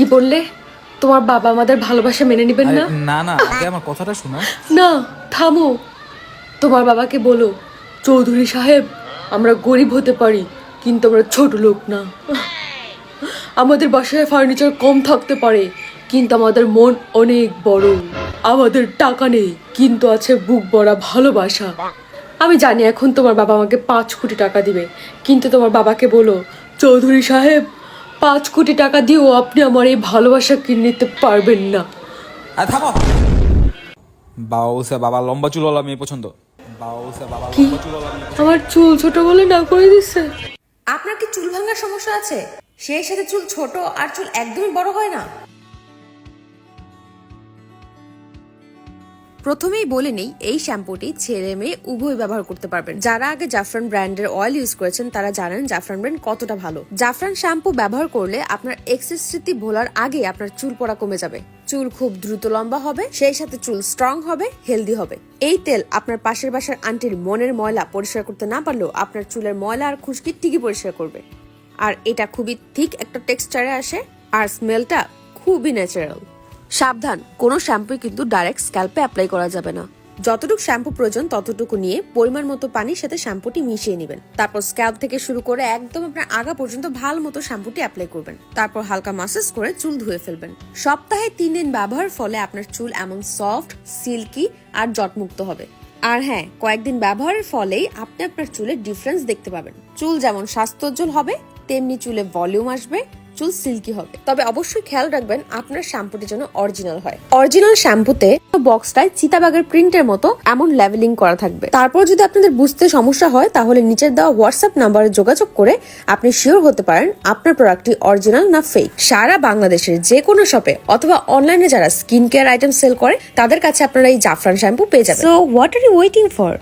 কি বললে? তোমার বাবা আমাদের ভালোবাসা মেনে নেবেন না? না না আগে আমার কথাটা শোনো। না থামো। তোমার বাবাকে বলো চৌধুরী সাহেব আমরা গরিব হতে পারি কিন্তু আমরা ছোট লোক না। আমাদের বাসায় ফার্নিচার কম থাকতে পারে কিন্তু আমাদের মন অনেক বড়। আমাদের টাকা নেই কিন্তু আছে বুক বড়া ভালোবাসা। আমি জানি এখন তোমার বাবা আমাকে পাঁচ কোটি টাকা দিবে কিন্তু তোমার বাবাকে বলো চৌধুরী সাহেব পাঁচ কোটি টাকা দিয়েও আপনি আমার এই ভালোবাসা কিনে নিতে পারবেন না। আর থামো। বাবা বলছে বাবা লম্বা চুলওয়ালা মেয়ে পছন্দ। বাবা বাবা কি? আমার চুল ছোট বলে না করে দিচ্ছে আপনার কি চুল ভাঙার সমস্যা আছে? সেই সাথে চুল ছোট আর চুল একদমই বড় হয় না? প্রথমেই বলে নেই, এই শ্যাম্পুটি ছেলে মেয়ে উভয় ব্যবহার করতে পারবেন। যারা আগে জাফরান ব্র্যান্ডের অয়েল ইউজ করেছেন, তারা জানেন জাফরান ব্র্যান্ড কতটা ভালো। জাফরান শ্যাম্পু ব্যবহার করলে আপনার এক্সেস স্মৃতি ভোলার আগে আপনার চুল পড়া কমে যাবে। চুল খুব দ্রুত লম্বা হবে, সেই সাথে চুল স্ট্রং হবে হেলদি হবে। এই তেল আপনার পাশের বাসার আন্টির মনের ময়লা পরিষ্কার করতে না পারলেও আপনার চুলের ময়লা আর খুশকি ঠিকই পরিষ্কার করবে। আর এটা খুবই ঠিক একটা টেক্সচারে আসে, আর স্মেলটা খুবই ন্যাচারাল সাবধান, কোনো শ্যাম্পু কিন্তু ডাইরেক্ট স্ক্যাল্পে অ্যাপ্লাই করা যাবে না। যতটুকু শ্যাম্পু প্রয়োজন, ততটুকু নিয়ে পরিমাণ মতো পানির সাথে শ্যাম্পুটি মিশিয়ে নেবেন। তারপর স্ক্যাল্প থেকে শুরু করে একদম আপনার আগা পর্যন্ত ভালো মতো শ্যাম্পুটি অ্যাপ্লাই করবেন। তারপর হালকা মাসাজ করে চুল ধুয়ে ফেলবেন। সপ্তাহে তিন দিন ব্যবহার, ফলে আপনার চুল এমন সফট সিল্কি আর জটমুক্ত হবে। আর হ্যাঁ কয়েকদিন ব্যবহারের ফলেই আপনি আপনার চুলের ডিফারেন্স দেখতে পাবেন। চুল যেমন স্বাস্থ্যোজ্জ্বল হবে, তেমনি চুলে ভলিউম আসবে চুল সিল্কি হবে। তবে অবশ্যই খেয়াল রাখবেন, আপনার শ্যাম্পুটি যেন অরিজিনাল হয়। অরিজিনাল শ্যাম্পুতে বক্সটায় চিতাবাগের প্রিন্টের মতো এমন লেভেলিং করা থাকবে। তারপর যদি আপনাদের বুঝতে সমস্যা হয়, তাহলে নিচের দেওয়া হোয়াটসঅ্যাপ নাম্বারে যোগাযোগ করে আপনি শিওর হতে পারেন আপনার প্রোডাক্টটি অরিজিনাল না ফেক সারা বাংলাদেশের যে কোনো শপে অথবা অনলাইনে যারা স্কিন কেয়ার আইটেম সেল করে, তাদের কাছে আপনারা এই জাফরান শ্যাম্পু পেয়ে যাবেন। So what are you waiting for